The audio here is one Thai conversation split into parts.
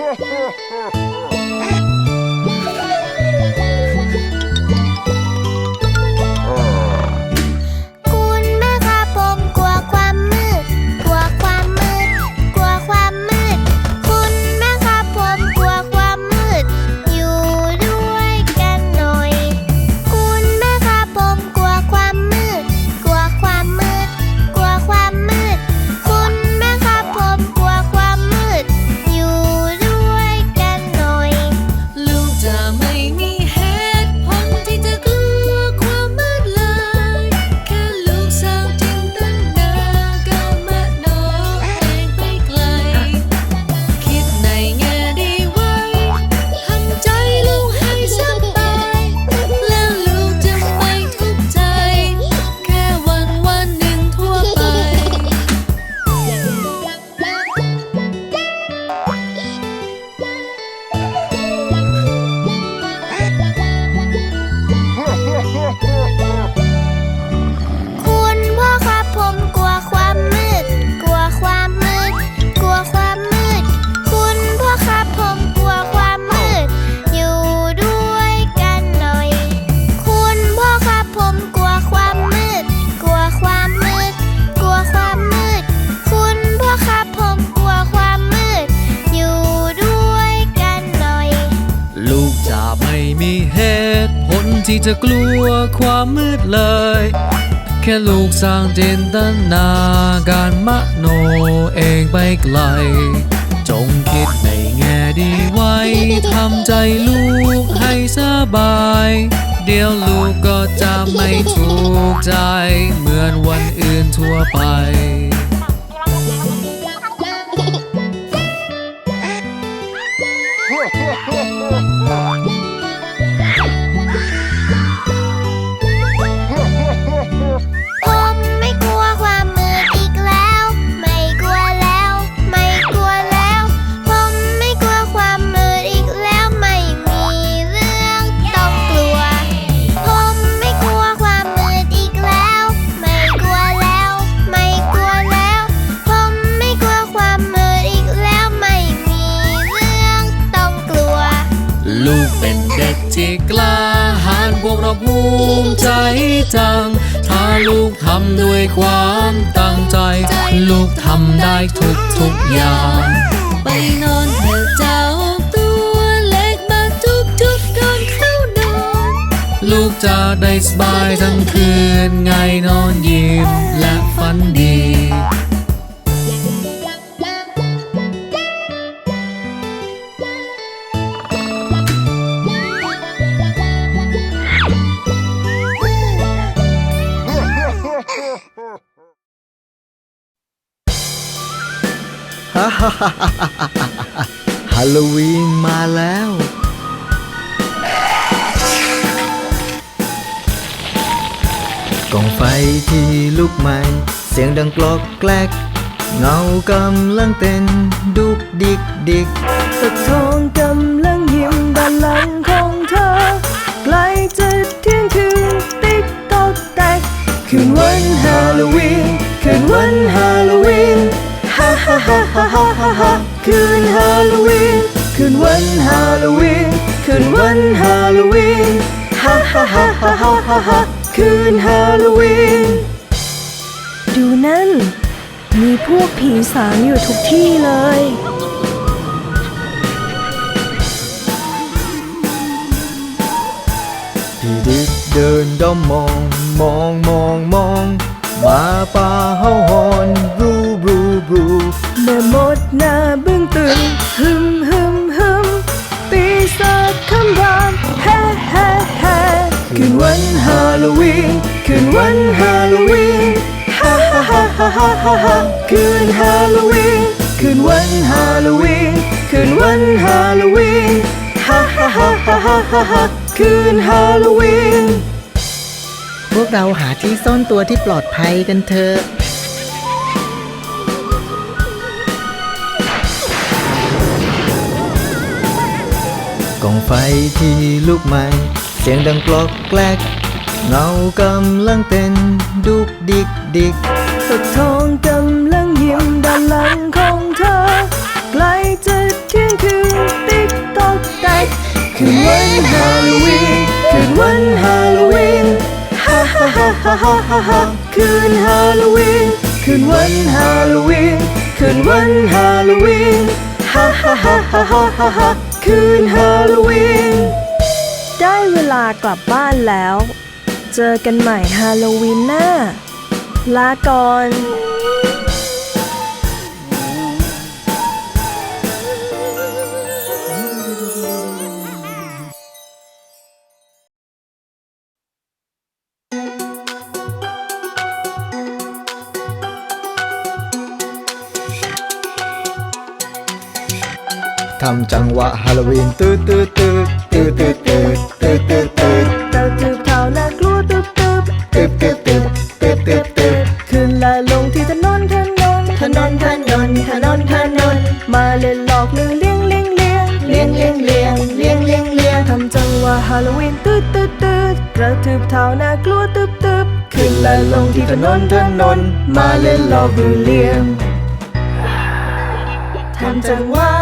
Ha ha ha! จะกลัวความมืดเลย แค่ลูกสร้างจินตนาการมโนเองไปไกล จงคิดในแง่ดีไว้ทำใจลูกให้สบาย เดี๋ยวลูกก็จะไม่ทุกข์ใจ เหมือนวันอื่นทั่วไป ที่กล้าหาญพวกเราภูมิใจจัง ถ้าลูกทำด้วยความตั้งใจ ลูกทำได้ทุกทุกๆอย่าง ไปนอนเถอะเจ้าตัวเล็กมาทุบทุบๆก่อนเข้านอน ลูกจะได้สบายทั้งคืนไงนอนยิ้มและฝันดี ฮัลโลวีนมาแล้ว กองไฟที่ลุกไหม้เสียงดังกลอกแกลก เงากำลังเต้นดุกดิกดิกสะท้อง วันฮาโลวีนคืนวันฮาโลวีนฮ่าฮ่าฮ่าฮ่าฮ่าฮ่าฮ่าคืนฮาโลวีนดูนั่น มีพวกผีสางอยู่ทุกที่เลยพี่ดิกเดินด้อมมองมองมองมองหมาป่าเฮาหอนบรูบรูบรูแม่มดหน้าบึ้งตึงฮึมฮึมฮึมปีศาจคำ รามแฮ่แฮ่แฮ่คืนวันฮาโลวีนคืนวันฮาโลวีนฮ่าฮ่าฮ่าฮ่าฮ่าฮ่าฮ่าคืนฮาโลวีนคืนวันฮาโลวีนคืนวันฮาโลวีนฮ่าฮ่าฮ่าฮ่าฮ่าฮ่าฮ่าคืนฮาโลวีนพวกเราหาที่ซ่อนตัวที่ปลอดภัยกันเถอะ กองไฟที่ลุกไหม้เสียงดังกลอกแกลกเงากำลังเต้นดุกดิกดิกตกทองกำลังยิ้มด้านหลังของเธอใกล้จะเที่ยงคืนติ๊กตอกแตกคืนวันฮาโลวีนคืนวันฮาโลวีนฮ่าฮ่าฮ่าฮ่าฮ่าฮ่าคืนฮาโลวีนคืนวันฮาโลวีนคืนวันฮาโลวีนฮ่าฮ่าฮ่าฮ่าฮ่าฮ่า คืนฮาโลวีน ได้เวลากลับบ้านแล้ว เจอกันใหม่ฮาโลวีนหน้า ลาก่อน ทำจังหวะฮาโลวีนตืดตืดตืดตืดตืดตืดตืดตืดตืดเต่าตืบเท่าน่ากลัวตึบตึบตืดตืดตืดตืดตืดตืดขึ้นและลงที่ถนนถนนถนนถนนถนนถนนมาเล่นหลอกหรือเลี้ยงเลี้ยงเลี้ยงเลี้ยงเลี้ยงเลี้ยงเลี้ยงเลี้ยงเลี้ยงทำจังหวะฮาโลวีนตืดตืดตืดกระทืบเท้าน่ากลัวตึบตึบขึ้นและลงที่ถนนถนนมาเล่นหลอกหรือเลี้ยงทำจังหวะ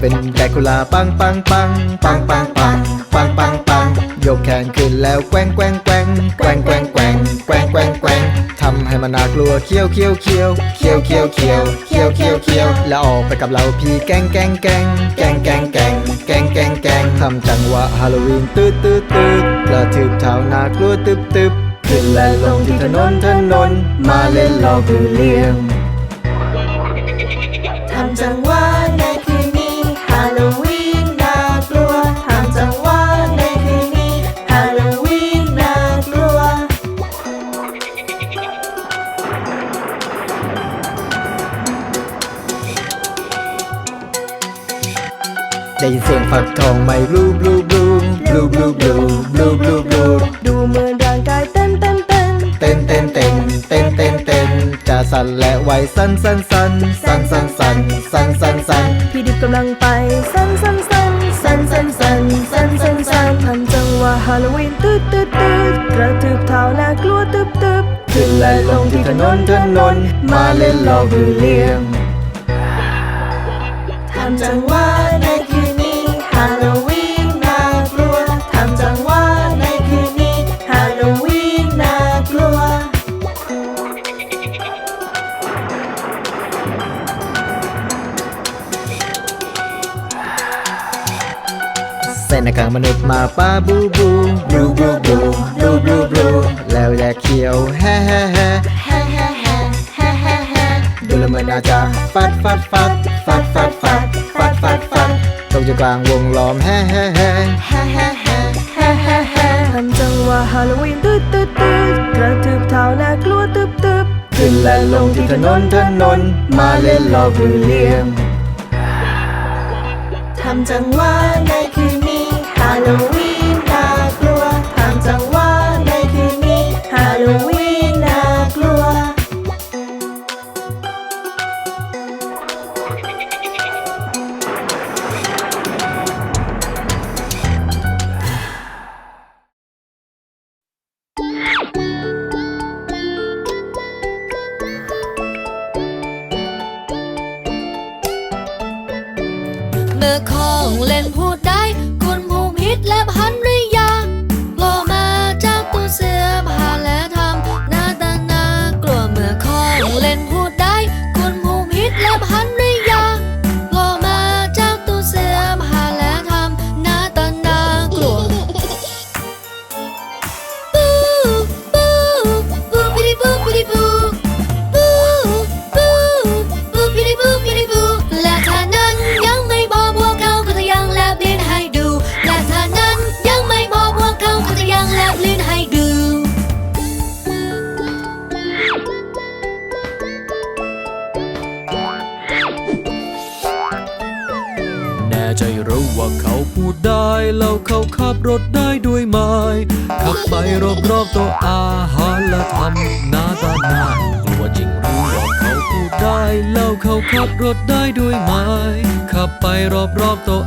เป็นแดกคูลาปังปังปังปังปังปังปังปังปังยกแขนขึ้นแล้วแกว่งแกว่งแกว่งแกว่งแกว่งแกว่งแกว่งแกว่งแกว่งทำให้มันน่ากลัวเคี้ยวเคี้ยวเคี้ยวเคี้ยวเคี้ยวเคี้ยวเคี้ยวเคี้ยวเคี้ยวแล้วออกไปกับเราพี่แกงแกงแกงแกงแกงแกงแกงแกงแกงทำจังหวะฮาโลวีนตืดตืดตืดกระทืบเท้าน่ากลัวตึบตึบขึ้นและลงที่ถนนถนนมาเล่นลอกหรือเลี้ยง โลวีนน่ากลัวทำจังหวะในคืนนี้ฮาโลวีนน่ากลัว ได้ยินเสียงฝักทองไหมบลูบลูบลูบลูบลูบลูบลูบลูบลูดูเหมือนร่างกายเต้นเต้นเต้นเต้นเต้นเต้นเต้นเต้นเต้น จะสั่นและไหวสั่นสั่นสั่นสั่นสั่นสั่นสั่นสั่นสั่นพี่ดิบกำลังไปสันสันสันสันสันสันสันสันสันทำจังหวะฮาโลวีนตืดตืดตืดกระทืบเท้าน่ากลัวตึบตึบขึ้นและลงที่ถนนถนนมาเล่นลอกหรือเลี้ยงทำจังหวะในคืนนี้ฮาโลวีน มนุษย์มาป้าบูบูบลูบลูบลูบลูบลูบลูแล้วแยกเขียวแฮ่แฮ่แฮ่แฮ่แฮ่แฮ่แฮ่แฮ่แฮ่ดูแล้วเหมือนอาจจะฟัดฟัดฟัดฟัดฟัดฟัดฟัดฟัดฟัดตกอยู่กลางวงล้อมแฮ่แฮ่แฮ่แฮ่แฮ่แฮ่แฮ่แฮ่แฮ่ทำจังหวะฮาโลวีนตืดตืดตืดกระทืบเท้าน่ากลัวตึบตึบขึ้นและลงที่ถนนถนนมาเล่นหลอกหรือเลี้ยงทำจังหวะในคืนนี้ฮาโลวีนน่ากลัวทำจังหวะในคืนนี้ฮาโลวีนน่ากลัว เมื่อของเล่นพูด lớp อาหารและทำหน้าตาหน้ากลัวจริงรู้ว่าเขาพูดได้แล้วเขาขับรถได้ด้วยไหมขับไปรอบๆโต๊ะ